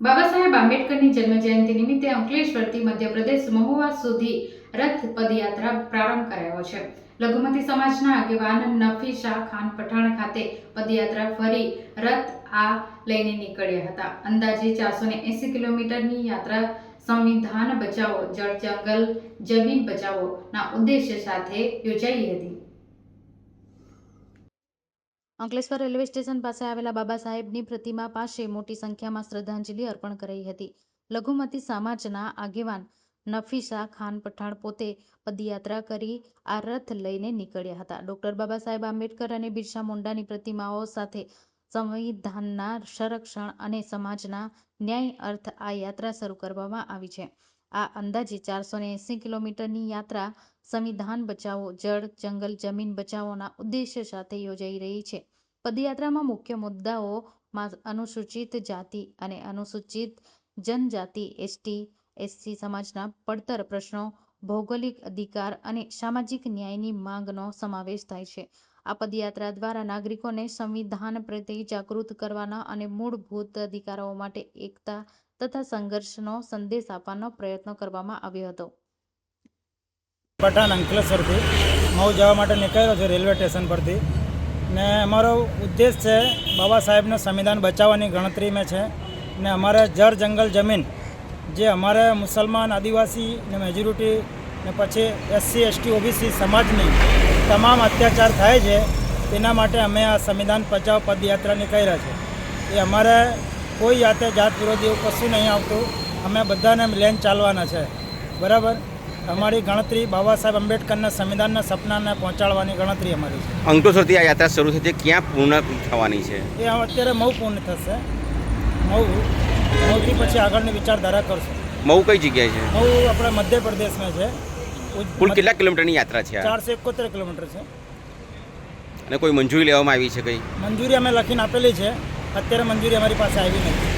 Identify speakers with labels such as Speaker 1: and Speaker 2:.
Speaker 1: બાબા સાહેબ આંબેડકરની જન્મજયંતિ નિમિત્તે અંકલેશ્વરથી મધ્યપ્રદેશ મહુવા સુધી રથ પદયાત્રા પ્રારંભ કરાયો છે. લઘુમતી સમાજના આગેવાન નફીશા ખાન પઠાણ ખાતે પદયાત્રા ફરી રથ આ લઈને નીકળ્યા હતા. અંદાજે ચારસો ને એસી કિલોમીટરની યાત્રા, સંવિધાન બચાવો, જળ જંગલ, જમીન બચાવોના ઉદ્દેશ્ય સાથે યોજાઈ હતી. અંકલેશ્વર રેલવે સ્ટેશન પાસે આવેલા બાબા સાહેબની પ્રતિમા પાસે મોટી સંખ્યામાં શ્રદ્ધાંજલિ અર્પણ કરાઈ હતી. લઘુમતી સમાજના આગેવાન નફીસા ખાન પઠાણ પોતે પદયાત્રા કરી આ રથ લઈને નીકળ્યા હતા. ડોક્ટર બાબા સાહેબ આંબેડકર અને બિરસા મુંડાની પ્રતિમાઓ સાથે સંવિધાનના સંરક્ષણ અને સમાજના ન્યાય અર્થ આ યાત્રા શરૂ કરવામાં આવી છે. આ અંદાજે ચારસો ને એંસી કિલોમીટરની યાત્રા સંવિધાન બચાવો, જળ, જંગલ, જમીન બચાવોના ઉદ્દેશ્ય સાથે યોજાઈ રહી છે. પદયાત્રામાં મુખ્ય મુદ્દાઓમાં અનુસૂચિત જાતિ અને અનુસૂચિત જનજાતિ, એસટી, એસસી સમાજના પડતર પ્રશ્નો, ભૌગોલિક અધિકાર અને સામાજિક ન્યાયની માંગનો સમાવેશ થાય છે. આ પદયાત્રા દ્વારા નાગરિકોને સંવિધાન પ્રત્યે જાગૃત કરવાના અને મૂળભૂત અધિકારો માટે એકતા તથા સંઘર્ષનો સંદેશ આપવાનો પ્રયત્ન કરવામાં આવ્યો હતો.
Speaker 2: પઠાણ અંકલેશ્વરથી મઉ જવા માટે નીકળ્યો છું રેલવે સ્ટેશન પરથી. ને અમારો ઉદ્દેશ છે બાબા સાહેબનું સંવિધાન બચાવવાની ગણતરીમાં છે. ને અમારે જળ જંગલ જમીન, જે અમારે મુસલમાન, આદિવાસી ને મેજોરિટી ને પછી એસસી એસટી ઓબીસી સમાજની તમામ અત્યાચાર થાય છે, તેના માટે અમે આ સંવિધાન બચાવ પદયાત્રા નીકળ્યા છે એ અમારે કોઈ જાતે જાત વિરોધી એવું કશું નહીં આવતું. અમે બધાને લેન ચાલવાના છે. બરાબર? અમારી ગણતરી બાબા સાહેબ આંબેડકરના સંવિધાનના સપનાને પહોંચાડવાની ગણતરી અમારી છે.
Speaker 3: અંકલેશ્વરથી આ યાત્રા શરૂ થશે ક્યાં પૂર્ણ થવાની છે?
Speaker 2: એ અત્યારે મઉ પૂર્ણ થશે. મઉ મઉથી પછી આગળની વિચારધારા કરશું.
Speaker 3: મહુ કઈ જગ્યાએ છે?
Speaker 2: મઉ આપણે મધ્યપ્રદેશમાં છે.
Speaker 3: કુલ કેટલા કિલોમીટરની યાત્રા છે
Speaker 2: ચારસો એકોતેર કિલોમીટર છે.
Speaker 3: અને કોઈ મંજૂરી લેવામાં આવી છે કઈ?
Speaker 2: મંજૂરી અમે લખીને આપેલી છે. અત્યારે મંજૂરી અમારી પાસે આવી નથી.